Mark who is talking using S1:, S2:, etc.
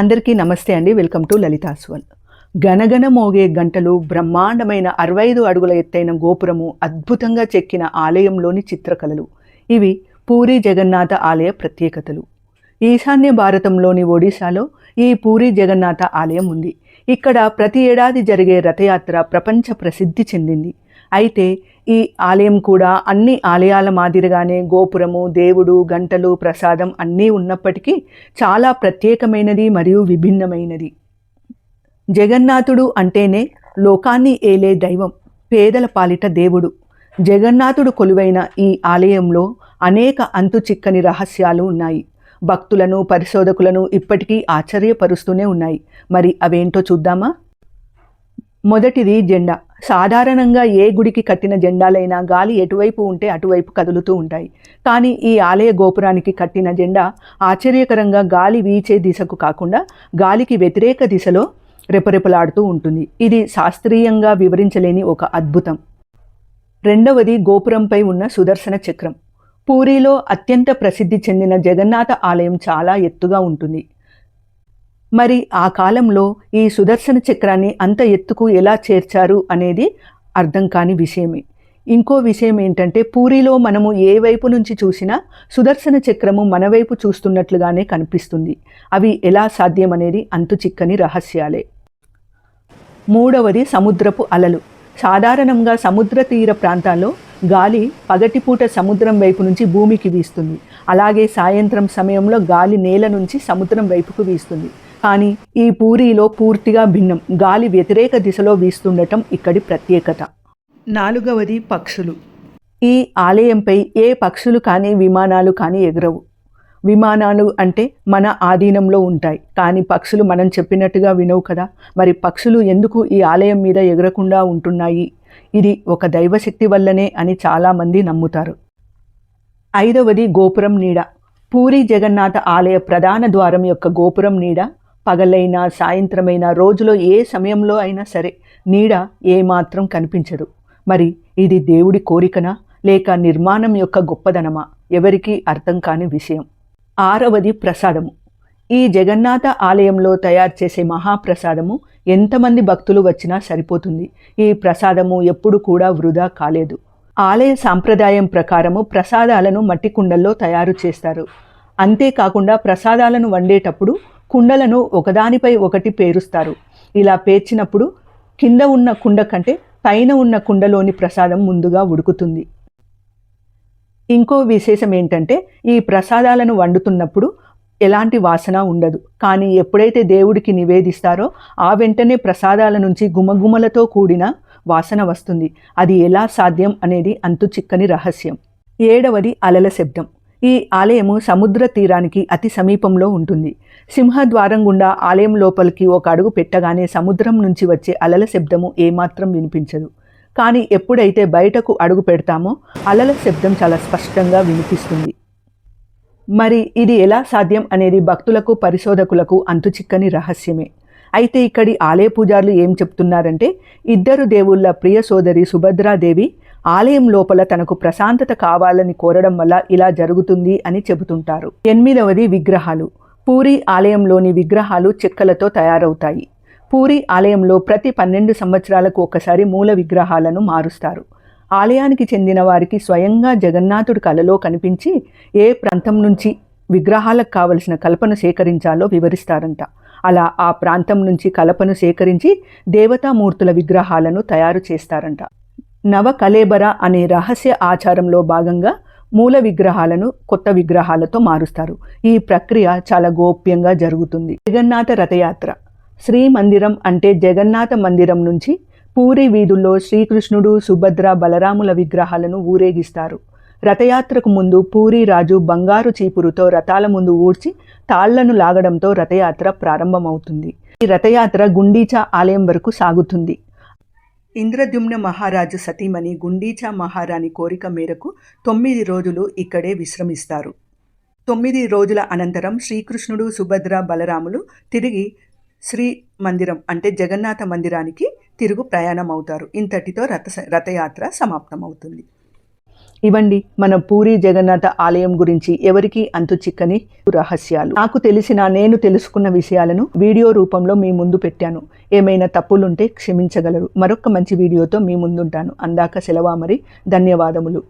S1: అందరికీ నమస్తే అండి. వెల్కమ్ టు లలితాస్వల్ గనగన మోగే గంటలు బ్రహ్మాండమైన అరవై ఐదు అడుగుల ఎత్తైన గోపురము అద్భుతంగా చెక్కిన ఆలయంలోని చిత్రకళలు. ఇవి పూరి జగన్నాథ ఆలయ ప్రత్యేకతలు. ఈశాన్య భారతంలోని ఒడిశాలో ఈ పూరి జగన్నాథ ఆలయం ఉంది. ఇక్కడ ప్రతి ఏడాది జరిగే రథయాత్ర ప్రపంచ ప్రసిద్ధి చెందింది. అయితే ఈ ఆలయం కూడా అన్ని ఆలయాల మాదిరిగానే గోపురము దేవుడు గంటలు ప్రసాదం అన్నీ ఉన్నప్పటికీ చాలా ప్రత్యేకమైనది మరియు విభిన్నమైనది. జగన్నాథుడు అంటేనే లోకాన్ని ఏలే దైవం పేదల పాలిట దేవుడు. జగన్నాథుడు కొలువైన ఈ ఆలయంలో అనేక అంతు చిక్కని రహస్యాలు ఉన్నాయి. భక్తులను పరిశోధకులను ఇప్పటికీ ఆశ్చర్యపరుస్తూనే ఉన్నాయి. మరి అవేంటో చూద్దామా? మొదటిది జెండా. సాధారణంగా ఏ గుడికి కట్టిన జెండాలైనా గాలి ఎటువైపు ఉంటే అటువైపు కదులుతూ ఉంటాయి. కానీ ఈ ఆలయ గోపురానికి కట్టిన జెండా ఆశ్చర్యకరంగా గాలి వీచే దిశకు కాకుండా గాలికి వ్యతిరేక దిశలో రెపరెపలాడుతూ ఉంటుంది. ఇది శాస్త్రీయంగా వివరించలేని ఒక అద్భుతం. రెండవది గోపురంపై ఉన్న సుదర్శన చక్రం. పూరిలో అత్యంత ప్రసిద్ధి చెందిన జగన్నాథ ఆలయం చాలా ఎత్తుగా ఉంటుంది. మరి ఆ కాలంలో ఈ సుదర్శన చక్రాన్ని అంత ఎత్తుకు ఎలా చేర్చారు అనేది అర్థం కాని విషయమే. ఇంకో విషయం ఏంటంటే పూరిలో మనము ఏ వైపు నుంచి చూసినా సుదర్శన చక్రము మన వైపు చూస్తున్నట్లుగానే కనిపిస్తుంది. అవి ఎలా సాధ్యం అనేది అంతు చిక్కని రహస్యాలే. మూడవది సముద్రపు అలలు. సాధారణంగా సముద్ర తీర ప్రాంతాల్లో గాలి పగటిపూట సముద్రం వైపు నుంచి భూమికి వీస్తుంది. అలాగే సాయంత్రం సమయంలో గాలి నేల నుంచి సముద్రం వైపుకు వీస్తుంది. కానీ ఈ పూరిలో పూర్తిగా భిన్నం. గాలి వ్యతిరేక దిశలో వీస్తుండటం ఇక్కడి ప్రత్యేకత. నాలుగవది పక్షులు. ఈ ఆలయంపై ఏ పక్షులు కానీ విమానాలు కానీ ఎగరవు. విమానాలు అంటే మన ఆధీనంలో ఉంటాయి. కానీ పక్షులు మనం చెప్పినట్టుగా వినవు కదా. మరి పక్షులు ఎందుకు ఈ ఆలయం మీద ఎగరకుండా ఉంటున్నాయి? ఇది ఒక దైవశక్తి వల్లనే అని చాలామంది నమ్ముతారు. ఐదవది గోపురం నీడ. పూరి జగన్నాథ ఆలయ ప్రధాన ద్వారం యొక్క గోపురం నీడ పగలైనా సాయంత్రమైనా రోజులో ఏ సమయంలో అయినా సరే నీడ ఏమాత్రం కనిపించదు. మరి ఇది దేవుడి కోరికనా? లేక నిర్మాణం యొక్క గొప్పదనమా? ఎవరికీ అర్థం కాని విషయం. ఆరవది ప్రసాదము. ఈ జగన్నాథ ఆలయంలో తయారు చేసే మహాప్రసాదము ఎంతమంది భక్తులు వచ్చినా సరిపోతుంది. ఈ ప్రసాదము ఎప్పుడు కూడా వృధా కాలేదు. ఆలయ సాంప్రదాయం ప్రకారము ప్రసాదాలను మట్టి కుండల్లో తయారు చేస్తారు. అంతేకాకుండా ప్రసాదాలను వండేటప్పుడు కుండలను ఒకదానిపై ఒకటి పేరుస్తారు. ఇలా పేర్చినప్పుడు కింద ఉన్న కుండ కంటే పైన ఉన్న కుండలోని ప్రసాదం ముందుగా ఉడుకుతుంది. ఇంకో విశేషం ఏంటంటే ఈ ప్రసాదాలను వండుతున్నప్పుడు ఎలాంటి వాసన ఉండదు. కానీ ఎప్పుడైతే దేవుడికి నివేదిస్తారో ఆ వెంటనే ప్రసాదాల నుంచి గుమగుమలతో కూడిన వాసన వస్తుంది. అది ఎలా సాధ్యం అనేది అంతు చిక్కని రహస్యం. ఏడవది అలల శబ్దం. ఈ ఆలయము సముద్ర తీరానికి అతి సమీపంలో ఉంటుంది. సింహద్వారం గుండా ఆలయం లోపలికి ఒక అడుగు పెట్టగానే సముద్రం నుంచి వచ్చే అలల శబ్దము ఏమాత్రం వినిపించదు. కానీ ఎప్పుడైతే బయటకు అడుగు పెడతామో అలల శబ్దం చాలా స్పష్టంగా వినిపిస్తుంది. మరి ఇది ఎలా సాధ్యం అనేది భక్తులకు పరిశోధకులకు అంతుచిక్కని రహస్యమే. అయితే ఇక్కడి ఆలయ పూజారులు ఏం చెప్తున్నారంటే ఇద్దరు దేవుళ్ళ ప్రియ సోదరి సుభద్రాదేవి ఆలయం లోపల తనకు ప్రశాంతత కావాలని కోరడం వల్ల ఇలా జరుగుతుంది అని చెబుతుంటారు. ఎనిమిదవది విగ్రహాలు. పూరి ఆలయంలోని విగ్రహాలు చెక్కలతో తయారవుతాయి. పూరి ఆలయంలో ప్రతి పన్నెండు సంవత్సరాలకు ఒకసారి మూల విగ్రహాలను మారుస్తారు. ఆలయానికి చెందిన వారికి స్వయంగా జగన్నాథుడు కలలో కనిపించి ఏ ప్రాంతం నుంచి విగ్రహాలకు కావలసిన కల్పను సేకరించాలో వివరిస్తారంట. అలా ఆ ప్రాంతం నుంచి కలపను సేకరించి దేవతామూర్తుల విగ్రహాలను తయారు చేస్తారంట. నవ కలేబర అనే రహస్య ఆచారంలో భాగంగా మూల విగ్రహాలను కొత్త విగ్రహాలతో మారుస్తారు. ఈ ప్రక్రియ చాలా గోప్యంగా జరుగుతుంది. జగన్నాథ రథయాత్ర. శ్రీ మందిరం అంటే జగన్నాథ మందిరం నుంచి పూరి వీధుల్లో శ్రీకృష్ణుడు సుభద్ర బలరాముల విగ్రహాలను ఊరేగిస్తారు. రథయాత్రకు ముందు పూరి రాజు బంగారు చీపురుతో రథాల ముందు ఊడ్చి తాళ్ళను లాగడంతో రథయాత్ర ప్రారంభమవుతుంది. ఈ రథయాత్ర గుండీచా ఆలయం వరకు సాగుతుంది. ఇంద్రద్యుమ్న మహారాజు సతీమణి గుండీచా మహారాణి కోరిక మేరకు తొమ్మిది రోజులు ఇక్కడే విశ్రమిస్తారు. తొమ్మిది రోజుల అనంతరం శ్రీకృష్ణుడు సుభద్ర బలరాములు తిరిగి శ్రీ మందిరం అంటే జగన్నాథ మందిరానికి తిరుగు ప్రయాణం అవుతారు ఇంతటితో రథ రథయాత్ర సమాప్తమవుతుంది. ఇవండి మన పూరి జగన్నాథ ఆలయం గురించి ఎవరికి అంతు చిక్కని రహస్యాలు. నాకు తెలిసిన నేను తెలుసుకున్న విషయాలను వీడియో రూపంలో మీ ముందు పెట్టాను. ఏమైనా తప్పులుంటే క్షమించగలరు. మరొక మంచి వీడియోతో మీ ముందుంటాను. అందాక సెలవా మరి. ధన్యవాదములు.